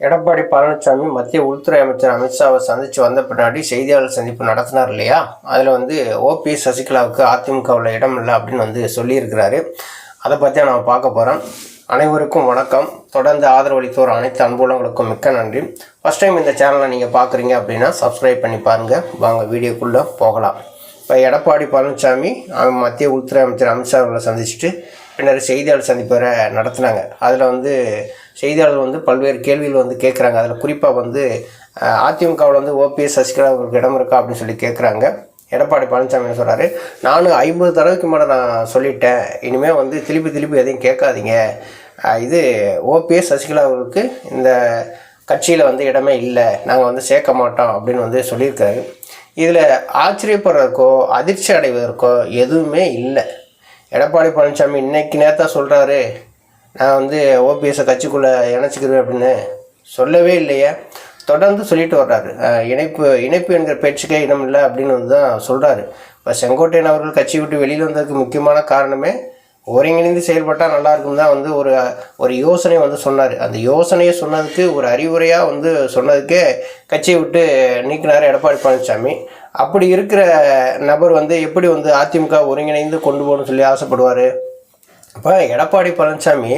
எடப்பாடி பழனிசாமி மத்திய உள்துறை அமைச்சர் அமித்ஷாவை சந்தித்து வந்த பின்னாடி செய்தியாளர் சந்திப்பு நடத்தினார் இல்லையா? அதில் வந்து ஓபிஎஸ் சசிகலாவுக்கு அதிமுகவில் இடம் இல்லை அப்படின்னு வந்து சொல்லியிருக்கிறாரு. அதை பற்றி நான் பார்க்க போகிறோம் அனைவருக்கும் வணக்கம். தொடர்ந்து ஆதரவளித்தோர் அனைத்து அன்புலங்களுக்கும் மிக்க நன்றி. ஃபஸ்ட் டைம் இந்த சேனலை நீங்கள் பார்க்குறீங்க அப்படின்னா சப்ஸ்கிரைப் பண்ணி பாருங்கள் வாங்க வீடியோக்குள்ளே போகலாம். இப்போ எடப்பாடி பழனிசாமி அவன் மத்திய உள்துறை அமைச்சர் அமித்ஷா அவர்களை சந்திச்சுட்டு பின்னர் செய்தியாளர் சந்திப்பு வேற நடத்தினாங்க. அதில் வந்து செய்தியாளர் வந்து பல்வேறு கேள்விகள் வந்து கேட்குறாங்க அதில் குறிப்பாக வந்து அதிமுகவில் வந்து ஓபிஎஸ் சசிகலா அவருக்கு இடம் இருக்கா அப்படின்னு சொல்லி கேட்குறாங்க எடப்பாடி பழனிசாமி சொல்கிறாரு நானும் ஐம்பது தடவைக்கு மேலே நான் சொல்லிட்டேன். இனிமேல் வந்து திருப்பி திருப்பி எதையும் கேட்காதீங்க. இது ஓபிஎஸ் சசிகலா அவர்களுக்கு இந்த கட்சியில் வந்து இடமே இல்லை. நாங்கள் வந்து சேர்க்க மாட்டோம் அப்படின்னு வந்து சொல்லியிருக்காரு. இதில் ஆச்சரியப்படுறதுக்கோ அதிர்ச்சி அடைவதற்கோ எதுவுமே இல்லை. எடப்பாடி பழனிசாமி இன்றைக்கு நேரத்தான் சொல்கிறாரு நான் வந்து ஓபிஎஸ்ஸை கட்சிக்குள்ளே இணைச்சிக்கிறேன் அப்படின்னு சொல்லவே இல்லையே. தொடர்ந்து சொல்லிட்டு வர்றாரு. இணைப்பு இணைப்பு என்கிற பேச்சுக்கே இடம் இல்லை அப்படின்னு வந்து தான் சொல்கிறாரு இப்போ செங்கோட்டையன் அவர்கள் கட்சி விட்டு வெளியில் வந்ததுக்கு முக்கியமான காரணமே ஒருங்கிணைந்து செயல்பட்டால் நல்லாயிருக்கும் தான் வந்து ஒரு ஒரு யோசனை வந்து சொன்னார். அந்த யோசனையை சொன்னதுக்கு ஒரு அறிவுரையாக வந்து சொன்னதுக்கே கட்சியை விட்டு நீக்கினார் எடப்பாடி பழனிசாமி. அப்படி இருக்கிற நபர் வந்து எப்படி வந்து அதிமுக ஒருங்கிணைந்து கொண்டு போகணும்னு சொல்லி ஆசைப்படுவார்? அப்போ எடப்பாடி பழனிசாமி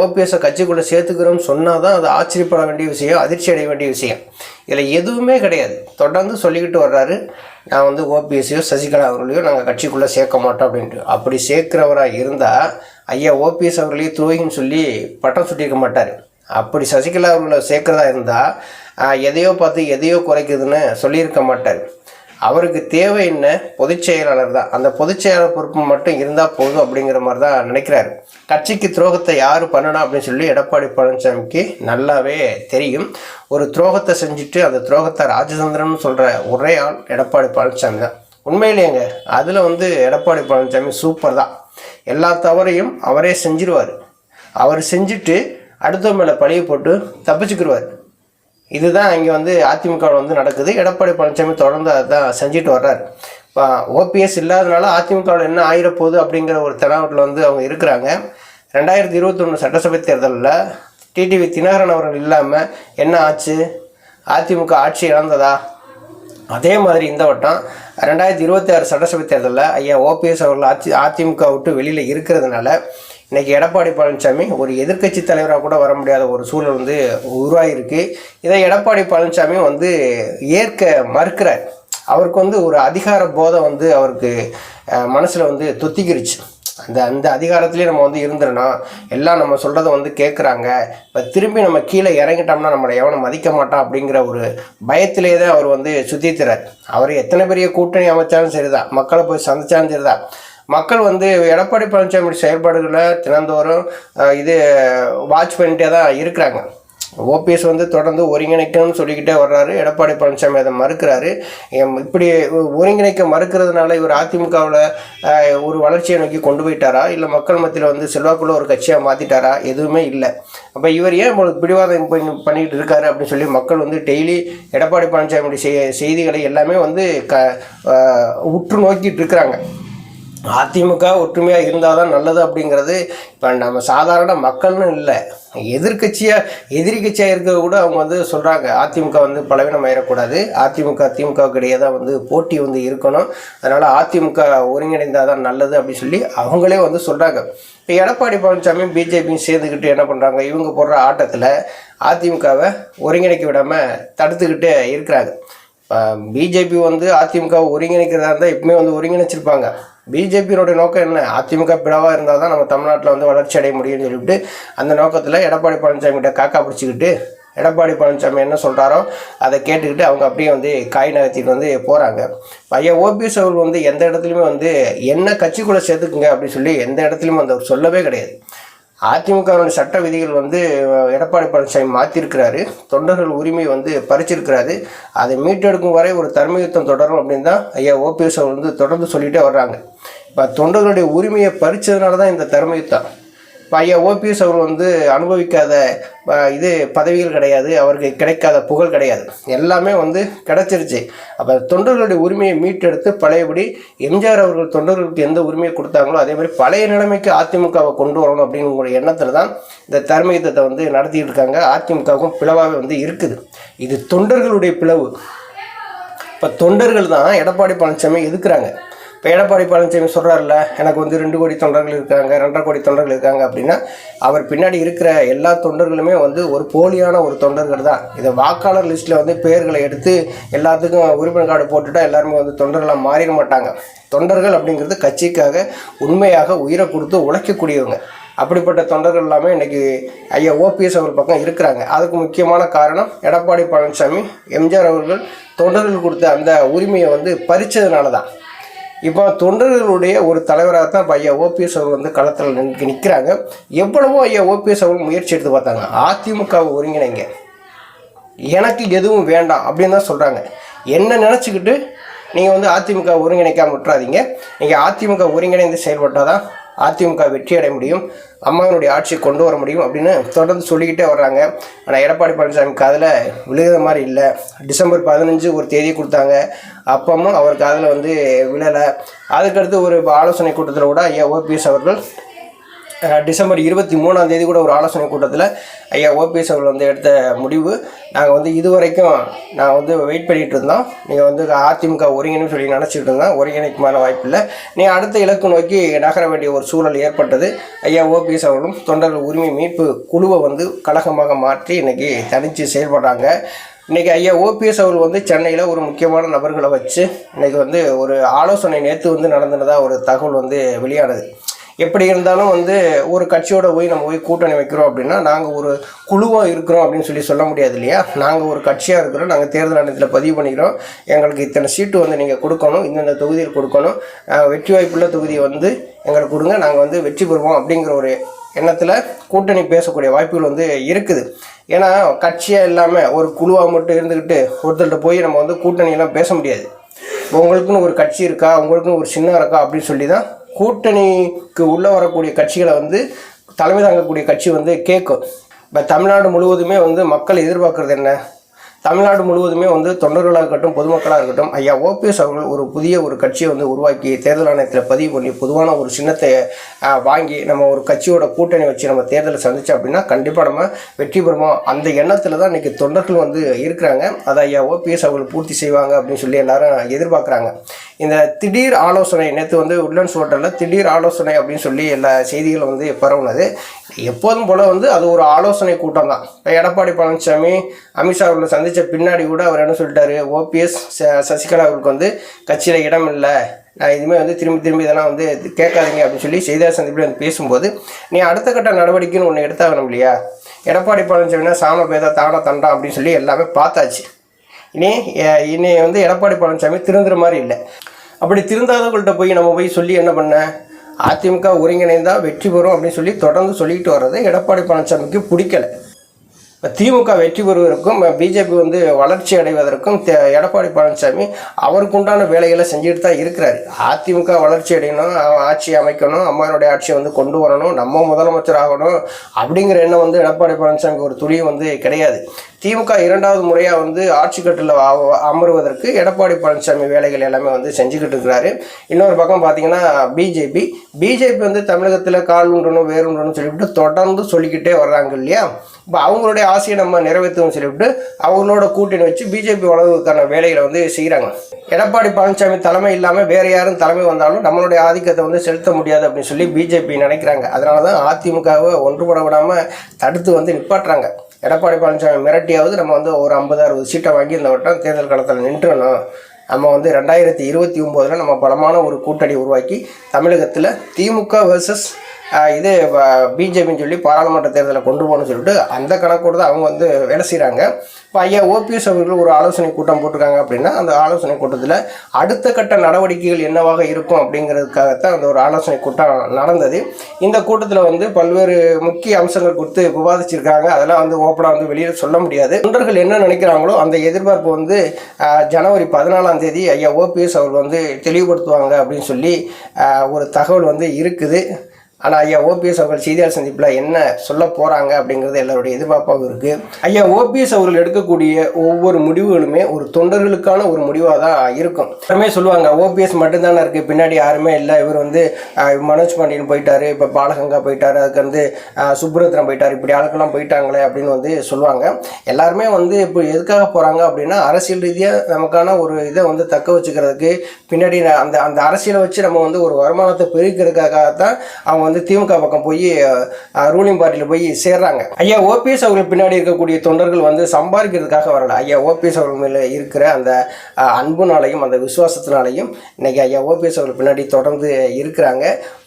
ஓபிஎஸ்ஸை கட்சிக்குள்ளே சேர்த்துக்கிறோம்னு சொன்னால் தான் அது ஆச்சரியப்பட வேண்டிய விஷயம் அதிர்ச்சி அடைய வேண்டிய விஷயம். இதில் எதுவுமே கிடையாது. தொடர்ந்து சொல்லிக்கிட்டு வர்றாரு. நான் வந்து ஓபிஎஸ்ஸையோ சசிகலா அவர்களையோ நாங்கள் கட்சிக்குள்ளே சேர்க்க மாட்டோம் அப்படின்ட்டு. அப்படி சேர்க்கிறவராக இருந்தால் ஐயா ஓபிஎஸ் அவர்களையும் துரோகின்னு சொல்லி பட்டம் சுட்டியிருக்க மாட்டார். அப்படி சசிகலா அவர்களை சேர்க்கிறதா இருந்தால் எதையோ பார்த்து எதையோ குறைக்குதுன்னு சொல்லியிருக்க மாட்டார். அவருக்கு தேவை என்ன? பொதுச் செயலாளர் தான். அந்த பொதுச் செயலாளர் பொறுப்பு மட்டும் இருந்தால் போதும் அப்படிங்கிற மாதிரி தான் நினைக்கிறாரு. கட்சிக்கு துரோகத்தை யார் பண்ணணும் அப்படின்னு சொல்லி எடப்பாடி பழனிசாமிக்கு நல்லாவே தெரியும். ஒரு துரோகத்தை செஞ்சுட்டு அந்த துரோகத்தை ராஜதந்திரம்னு சொல்கிற ஒரே ஆள் எடப்பாடி பழனிசாமி தான். உண்மையிலேங்க அதில் வந்து எடப்பாடி பழனிசாமி சூப்பர் தான். எல்லா தவறையும் அவரே செஞ்சிருவார். அவர் செஞ்சுட்டு அடுத்தவங்க மேலே பழிய போட்டு தப்பிச்சுக்கிடுவார் இதுதான் இங்கே வந்து அதிமுகவில் வந்து நடக்குது. எடப்பாடி பழனிசாமி தொடர்ந்து அதான் செஞ்சுட்டு வர்றாரு. இப்போ ஓபிஎஸ் இல்லாதனால அதிமுகவில் என்ன ஆயிரப்போகுது அப்படிங்கிற ஒரு தெனாவட்டில் வந்து அவங்க இருக்கிறாங்க. ரெண்டாயிரத்தி இருபத்தொன்று சட்டசபை தேர்தலில் டிடிவி தினகரன் அவர்கள் இல்லாமல் என்ன ஆச்சு? அதிமுக ஆட்சி இழந்ததா? அதே மாதிரி இந்த வட்டம் ரெண்டாயிரத்தி இருபத்தி ஆறு சட்டசபை தேர்தலில் ஐயா ஓபிஎஸ் அவர்கள் அதி அதிமுக விட்டு வெளியில் இருக்கிறதுனால இன்றைக்கி எடப்பாடி பழனிசாமி ஒரு எதிர்க்கட்சி தலைவராக கூட வர முடியாத ஒரு சூழல் வந்து உருவாகிருக்கு இதை எடப்பாடி பழனிசாமி வந்து ஏற்க மறுக்கிறார். அவருக்கு வந்து ஒரு அதிகார போதை வந்து அவருக்கு மனசில் வந்து தொத்திக்கிருச்சு. அந்த அந்த அதிகாரத்துலேயே நம்ம வந்து இருந்துடணும் எல்லாம் நம்ம சொல்கிறத வந்து கேட்குறாங்க இப்போ திரும்பி நம்ம கீழே இறங்கிட்டோம்னா நம்மளை எவனும் மதிக்க மாட்டான் அப்படிங்கிற ஒரு பயத்திலே தான் அவர் வந்து சுத்தித்துறார். அவர் எத்தனை பெரிய கூட்டணி அமைச்சாலும் சரிதான். மக்களை போய் சந்திச்சாலும் சரிதான். மக்கள் வந்து எடப்பாடி பழனிசாமி செயல்பாடுகளை தினந்தோறும் இது வாட்ச் பண்ணிட்டே தான் இருக்கிறாங்க. ஓபிஎஸ் வந்து தொடர்ந்து ஒருங்கிணைக்கணும்னு சொல்லிக்கிட்டே வர்றாரு. எடப்பாடி பழனிசாமி அதை மறுக்கிறாரு. இப்படி ஒருங்கிணைக்க மறுக்கிறதுனால இவர் அதிமுகவில் ஒரு வளர்ச்சியை நோக்கி கொண்டு போயிட்டாரா? இல்லை மக்கள் மத்தியில் வந்து செல்வாக்குள்ள ஒரு கட்சியாக மாற்றிட்டாரா எதுவுமே இல்லை. அப்போ இவர் ஏன் உங்களுக்கு பிடிவாதம் பண்ணி- பண்ணிட்டு இருக்காரு அப்படின்னு சொல்லி மக்கள் வந்து டெய்லி எடப்பாடி பழனிசாமியுடைய செய் செய்திகளை எல்லாமே வந்து க உற்று நோக்கிட்டு இருக்கிறாங்க. அதிமுக ஒற்றுமையாக இருந்தால் தான் நல்லது அப்படிங்கிறது இப்போ நம்ம சாதாரண மக்கள்னு இல்லை. எதிர்க்கட்சியாக எதிரி கட்சியாக கூட அவங்க வந்து சொல்கிறாங்க அதிமுக வந்து பலவீனம் ஆயிடக்கூடாது அதிமுக திமுகவுக்கு இடையே தான் வந்து போட்டி வந்து இருக்கணும். அதனால் அதிமுக ஒருங்கிணைந்தால் தான் நல்லது அப்படின்னு சொல்லி அவங்களே வந்து சொல்கிறாங்க இப்போ எடப்பாடி பழனிசாமி பிஜேபியும் சேர்ந்துக்கிட்டு என்ன பண்ணுறாங்க இவங்க போடுற ஆட்டத்தில் அதிமுகவை ஒருங்கிணைக்க விடாமல் தடுத்துக்கிட்டே இருக்கிறாங்க. பிஜேபி வந்து அதிமுக ஒருங்கிணைக்கிறதா இருந்தால் எப்பவுமே வந்து ஒருங்கிணைச்சிருப்பாங்க. பிஜேபியோட நோக்கம் என்ன? அதிமுக பிளவாக இருந்தால் தான் நம்ம தமிழ்நாட்டில் வந்து வளர்ச்சி அடைய முடியும்னு சொல்லிட்டு அந்த நோக்கத்தில் எடப்பாடி பழனிசாமி கிட்ட காக்கா பிடிச்சிக்கிட்டு எடப்பாடி பழனிசாமி என்ன சொல்கிறாரோ அதை கேட்டுக்கிட்டு அவங்க அப்படியே வந்து காய் நகர்த்திட்டு வந்து போகிறாங்க பையன் ஓபிஎஸ் அவர்கள் வந்து எந்த இடத்துலையுமே வந்து என்ன கட்சிக்குள்ளே சேர்த்துக்குங்க அப்படின்னு சொல்லி எந்த இடத்துலையுமே வந்து அவர் சொல்லவே கிடையாது. அதிமுகவினுடைய சட்ட விதிகள் வந்து எடப்பாடி பழனிசாமி மாற்றிருக்கிறாரு தொண்டர்கள் உரிமை வந்து பறிச்சிருக்கிறாரு. அதை மீட்டெடுக்கும் வரை ஒரு தர்ம யுத்தம் தொடரும் அப்படின்னு தான் ஐயா ஓபிஎஸ் அவர் வந்து தொடர்ந்து சொல்லிகிட்டே வர்றாங்க. இப்போ தொண்டர்களுடைய உரிமையை பறிச்சதுனால தான் இந்த தர்ம யுத்தம் இப்போ ஐயா ஓபிஎஸ் அவர் வந்து அனுபவிக்காத இது பதவிகள் கிடையாது அவருக்கு கிடைக்காத புகழ் கிடையாது. எல்லாமே வந்து கிடைச்சிருச்சு. அப்போ தொண்டர்களுடைய உரிமையை மீட்டெடுத்து பழையபடி எம்ஜிஆர் அவர்கள் தொண்டர்களுக்கு எந்த உரிமையை கொடுத்தாங்களோ அதே மாதிரி பழைய நிலைமைக்கு அதிமுகவை கொண்டு வரணும் அப்படிங்கிற எண்ணத்தில் தான் இந்த தர்ம யுத்தத்தை வந்து நடத்திட்டு இருக்காங்க. அதிமுகவுக்கும் பிளவாகவே வந்து இருக்குது. இது தொண்டர்களுடைய பிளவு. இப்போ தொண்டர்கள் தான் எடப்பாடி பழனிசாமி எதுக்குறாங்க இப்போ எடப்பாடி பழனிசாமி சொல்கிறார்ல எனக்கு வந்து ரெண்டு கோடி தொண்டர்கள் இருக்காங்க ரெண்டரை கோடி தொண்டர்கள் இருக்காங்க அப்படின்னா அவர் பின்னாடி இருக்கிற எல்லா தொண்டர்களுமே வந்து ஒரு போலியான ஒரு தொண்டர்கள் தான். இதை வாக்காளர் லிஸ்ட்டில் வந்து பெயர்களை எடுத்து எல்லாத்துக்கும் உரிமை கார்டு போட்டுட்டா எல்லாருமே வந்து தொண்டர்களாக மாறிட மாட்டாங்க. தொண்டர்கள் அப்படிங்கிறது கட்சிக்காக உண்மையாக உயிரை கொடுத்து உழைக்கக்கூடியவங்க. அப்படிப்பட்ட தொண்டர்கள் எல்லாமே இன்றைக்கி ஐயா ஓபிஎஸ் அவர்கள் பக்கம் இருக்கிறாங்க. அதுக்கு முக்கியமான காரணம் எடப்பாடி பழனிசாமி எம்ஜிஆர் அவர்கள் தொண்டர்கள் கொடுத்த அந்த உரிமையை வந்து பறிச்சதுனால தான் இப்போ தொண்டர்களுடைய ஒரு தலைவராக தான் இப்போ ஐயா ஓபிஎஸ் அவர் வந்து களத்தில் நின்று நிற்கிறாங்க எவ்வளவோ ஐயா ஓபிஎஸ் அவர்கள் முயற்சி எடுத்து பார்த்தாங்க. அதிமுகவை ஒருங்கிணைங்க. எனக்கு எதுவும் வேண்டாம் அப்படின்னு தான் சொல்கிறாங்க என்ன நினச்சிக்கிட்டு நீங்கள் வந்து அதிமுக ஒருங்கிணைக்காம விட்டுறாதீங்க. நீங்கள் அதிமுக ஒருங்கிணைந்து செயல்பட்டால் தான் அதிமுக வெற்றி அடைய முடியும் அம்மாவினுடைய ஆட்சியை கொண்டு வர முடியும் அப்படின்னு தொடர்ந்து சொல்லிக்கிட்டே வர்றாங்க. ஆனால் எடப்பாடி பழனிசாமி காதில் விழுகிற மாதிரி இல்லை. டிசம்பர் பதினஞ்சு ஒரு தேதி கொடுத்தாங்க. அப்பமும் அவர் காதில் வந்து விழலை. அதுக்கடுத்து ஒரு ஆலோசனை கூட்டத்தில் கூட ஐயா ஓபிஎஸ் அவர்கள் டிசம்பர் இருபத்தி மூணாம் தேதி கூட ஒரு ஆலோசனை கூட்டத்தில் ஐயா ஓபிஎஸ் அவர்கள் வந்து எடுத்த முடிவு. நாங்கள் வந்து இது வரைக்கும் நான் வந்து வெயிட் பண்ணிகிட்டு இருந்தோம். நீங்கள் வந்து அதிமுக ஒருங்கிணைப்பு சொல்லி நினச்சிட்டு இருந்தோம். ஒருங்கிணைக்கு மேலே வாய்ப்பில்லை நீ அடுத்த இலக்கு நோக்கி நகர வேண்டிய ஒரு சூழல் ஏற்பட்டது. ஐயா ஓபிஎஸ் அவர்களும் தொண்டர்கள் உரிமை மீட்பு குழுவை வந்து கழகமாக மாற்றி இன்றைக்கி தனித்து செயல்படுறாங்க. இன்றைக்கி ஐயா ஓபிஎஸ் அவர்கள் வந்து சென்னையில் ஒரு முக்கியமான நபர்களை வச்சு இன்றைக்கி வந்து ஒரு ஆலோசனை நேற்று வந்து நடந்ததாக ஒரு தகவல் வந்து வெளியானது. எப்படி இருந்தாலும் வந்து ஒரு கட்சியோட போய் நம்ம போய் கூட்டணி வைக்கிறோம் அப்படின்னா நாங்கள் ஒரு குழுவாக இருக்கிறோம் அப்படின்னு சொல்லி சொல்ல முடியாது இல்லையா? நாங்கள் ஒரு கட்சியாக இருக்கிறோம் நாங்கள் தேர்தல் ஆணையத்தில் பதிவு பண்ணிக்கிறோம். எங்களுக்கு இத்தனை சீட்டு வந்து நீங்கள் கொடுக்கணும் இந்தந்த தொகுதியில் கொடுக்கணும். வெற்றி வாய்ப்புள்ள தொகுதியை வந்து எங்களுக்கு கொடுங்க நாங்கள் வந்து வெற்றி பெறுவோம் அப்படிங்கிற ஒரு எண்ணத்தில் கூட்டணி பேசக்கூடிய வாய்ப்புகள் வந்து இருக்குது. ஏன்னா கட்சியாக இல்லாமல் ஒரு குழுவாக மட்டும் இருந்துக்கிட்டு ஒருத்தர்கிட்ட போய் நம்ம வந்து கூட்டணியெல்லாம் பேச முடியாது. இப்போ உங்களுக்குன்னு ஒரு கட்சி இருக்கா உங்களுக்குன்னு ஒரு சின்னம் இருக்கா அப்படின்னு சொல்லி தான் கூட்டணிக்கு உள்ளே வரக்கூடிய கட்சிகளை வந்து தலைமை தாங்கக்கூடிய கட்சி வந்து கேட்கும் இப்போ தமிழ்நாடு முழுவதுமே வந்து மக்கள் எதிர்பார்க்குறது என்ன? தமிழ்நாடு முழுவதுமே வந்து தொண்டர்களாக இருக்கட்டும் பொதுமக்களாக இருக்கட்டும் ஐயா ஓபிஎஸ் அவர்கள் ஒரு புதிய ஒரு கட்சியை வந்து உருவாக்கி தேர்தல் ஆணையத்தில் பதிவு பண்ணி பொதுவான ஒரு சின்னத்தை வாங்கி நம்ம ஒரு கட்சியோட கூட்டணி வச்சு நம்ம தேர்தலை சந்திச்சோம் அப்படின்னா கண்டிப்பாக நம்ம வெற்றி பெறுவோம். அந்த எண்ணத்தில் தான் இன்றைக்கி தொண்டர்கள் வந்து இருக்கிறாங்க. அதை ஐயா ஓபிஎஸ் அவர்கள் பூர்த்தி செய்வாங்க அப்படின்னு சொல்லி எல்லாரும் எதிர்பார்க்குறாங்க. இந்த திடீர் ஆலோசனை நேற்று வந்து உட்லண்ட்ஸ் ஹோட்டலில் திடீர் ஆலோசனை அப்படின்னு சொல்லி எல்லா செய்திகளும் வந்து பரவுனது. எப்போதும் போல் வந்து அது ஒரு ஆலோசனை கூட்டம் தான். இப்போ எடப்பாடி பழனிசாமி அமித்ஷா அவர்களை சந்தித்த பின்னாடி கூட அவர் என்ன சொல்லிட்டாரு? ஓபிஎஸ் சசிகலா அவர்களுக்கு வந்து கட்சியில் இடம் இல்லை. நான் இதுவுமே வந்து திரும்பி திரும்பி இதெல்லாம் வந்து கேட்காதீங்க அப்படின்னு சொல்லி செய்தியாளர் சந்திப்பில் வந்து பேசும்போது நீ அடுத்த கட்ட நடவடிக்கைன்னு ஒன்று எடுத்தாகணும் இல்லையா? எடப்பாடி பழனிசாமினா சாம பேதா தான தண்டா அப்படின்னு சொல்லி எல்லாமே பார்த்தாச்சு. இனி இனி வந்து எடப்பாடி பழனிசாமி திருந்துற மாதிரி இல்லை. அப்படி திருந்தாதவங்கள்ட்ட போய் நம்ம போய் சொல்லி என்ன பண்ண? அதிமுக ஒருங்கிணைந்தால் வெற்றி பெறும் அப்படின்னு சொல்லி தொடர்ந்து சொல்லிட்டு வர்றது எடப்பாடி பழனிசாமிக்கு பிடிக்கல. இப்போ திமுக வெற்றி பெறுவதற்கும் பிஜேபி வந்து வளர்ச்சி அடைவதற்கும் தே- எடப்பாடி பழனிசாமி அவருக்கு உண்டான வேலைகளை செஞ்சுட்டு தான் இருக்கிறாரு. அதிமுக வளர்ச்சி அடையணும் ஆட்சி அமைக்கணும் அம்மானுடைய ஆட்சியை வந்து கொண்டு வரணும் நம்ம முதலமைச்சர் ஆகணும் அப்படிங்கிற எண்ணம் வந்து எடப்பாடி பழனிசாமிக்கு ஒரு துளியும் வந்து கிடையாது. திமுக இரண்டாவது முறையாக வந்து ஆட்சி கட்டில் அமருவதற்கு எடப்பாடி பழனிசாமி வேலைகள் எல்லாமே வந்து செஞ்சுக்கிட்டு இருக்கிறாரு. இன்னொரு பக்கம் பார்த்தீங்கன்னா பிஜேபி. பிஜேபி வந்து தமிழகத்தில் கால் உண்டணும் வேறுண்டணும் சொல்லிவிட்டு தொடர்ந்து சொல்லிக்கிட்டே வர்றாங்க இல்லையா? இப்போ அவங்களுடைய ஆசையை நம்ம நிறைவேற்றுவோம் சொல்லிவிட்டு அவங்களோட கூட்டணி வச்சு பிஜேபி வளர்வதற்கான வேலைகளை வந்து செய்கிறாங்க எடப்பாடி பழனிசாமி தலைமை இல்லாமல் வேறு யாரும் தலைமை வந்தாலும் நம்மளுடைய ஆதிக்கத்தை வந்து செலுத்த முடியாது அப்படின்னு சொல்லி பிஜேபி நினைக்கிறாங்க. அதனால தான் அதிமுகவை ஒன்றுபட விடாமல் தடுத்து வந்து நிப்பாட்டுறாங்க. எடப்பாடி பழனிசாமி மிரட்டியாவது நம்ம வந்து ஒரு ஐம்பது அறுபது சீட்டை வாங்கி இந்த வட்டம் தேர்தல் களத்தில் நின்றுணும் நம்ம வந்து ரெண்டாயிரத்தி இருபத்தி ஒம்போதில் நம்ம பலமான ஒரு கூட்டணி உருவாக்கி தமிழகத்தில் திமுக வர்சஸ் இது பிஜேபின்னு சொல்லி பாராளுமன்ற தேர்தலை கொண்டு போகணும்னு சொல்லிட்டு அந்த கணக்கோடு தான் அவங்க வந்து வேலை செய்கிறாங்க இப்போ ஐயா ஓபிஎஸ் அவர்கள் ஒரு ஆலோசனை கூட்டம் போட்டிருக்காங்க அப்படின்னா அந்த ஆலோசனை கூட்டத்தில் அடுத்த கட்ட நடவடிக்கைகள் என்னவாக இருக்கும் அப்படிங்கிறதுக்காகத்தான் அந்த ஒரு ஆலோசனை கூட்டம் நடந்தது. இந்த கூட்டத்தில் வந்து பல்வேறு முக்கிய அம்சங்கள் குறித்து விவாதிச்சிருக்காங்க. அதெல்லாம் வந்து ஓப்பனாக வந்து வெளியில் சொல்ல முடியாது. தொண்டர்கள் என்ன நினைக்கிறாங்களோ அந்த எதிர்பார்ப்பு வந்து ஜனவரி பதினாலாம் தேதி ஐயா ஓபிஎஸ் அவர் வந்து தெளிவுபடுத்துவாங்க அப்படின்னு சொல்லி ஒரு தகவல் வந்து இருக்குது. ஆனால் ஐயா ஓபிஎஸ் அவர்கள் செய்தியாளர் சந்திப்பில் என்ன சொல்ல போகிறாங்க அப்படிங்கிறது எல்லாருடைய எதிர்பார்ப்பாகவும் இருக்குது ஐயா ஓபிஎஸ் அவர்கள் எடுக்கக்கூடிய ஒவ்வொரு முடிவுகளுமே ஒரு தொண்டர்களுக்கான ஒரு முடிவாக தான் இருக்கும். எல்லாருமே சொல்லுவாங்க ஓபிஎஸ் மட்டும்தானே இருக்குது பின்னாடி யாருமே இல்லை. இவர் வந்து மனோஜ் பாண்டியன் போயிட்டாரு இப்போ பாலகங்கா போயிட்டாரு அதுக்கு வந்து சுப்ரத்னம் போயிட்டார் இப்படி ஆளுக்கெல்லாம் போயிட்டாங்களே அப்படின்னு வந்து சொல்லுவாங்க. எல்லாருமே வந்து இப்போ எதுக்காக போகிறாங்க அப்படின்னா அரசியல் ரீதியாக நமக்கான ஒரு இதை வந்து தக்க வச்சுக்கிறதுக்கு பின்னாடி அந்த அந்த அரசியலை வச்சு நம்ம வந்து ஒரு வருமானத்தை பெருக்கிறதுக்காகத்தான் அவங்க வந்து திமுக பக்கம் போய் ரூலிங் பார்ட்டியில் போய் சேர்றாங்க. ஐயா ஓபிஎஸ் அவர்கள் பின்னாடி இருக்கக்கூடிய தொண்டர்கள் வந்து சம்பாதிக்கிறதுக்காக வரல. ஐயா ஓபிஎஸ் அவர்கள் மேலே இருக்கிற அந்த அன்புனாலையும் அந்த விசுவாசத்தினாலையும் இன்னைக்கு ஐயா ஓபிஎஸ் அவர்கள் பின்னாடி தொடர்ந்து இருக்கிறாங்க.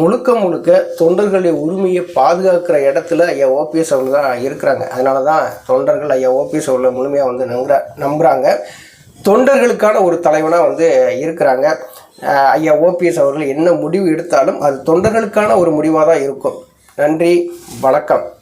முழுக்க முழுக்க தொண்டர்களுடைய உரிமையை பாதுகாக்கிற இடத்துல ஐயா ஓபிஎஸ் அவர்கள் தான் இருக்கிறாங்க. அதனால தான் தொண்டர்கள் ஐயா ஓபிஎஸ் அவர்களை முழுமையாக வந்து நம்புற நம்புகிறாங்க தொண்டர்களுக்கான ஒரு தலைவனாக வந்து இருக்கிறாங்க. ஐயா ஓபிஎஸ் அவர்கள் என்ன முடிவு எடுத்தாலும் அது தொண்டர்களுக்கான ஒரு முடிவாக தான் இருக்கும். நன்றி வணக்கம்.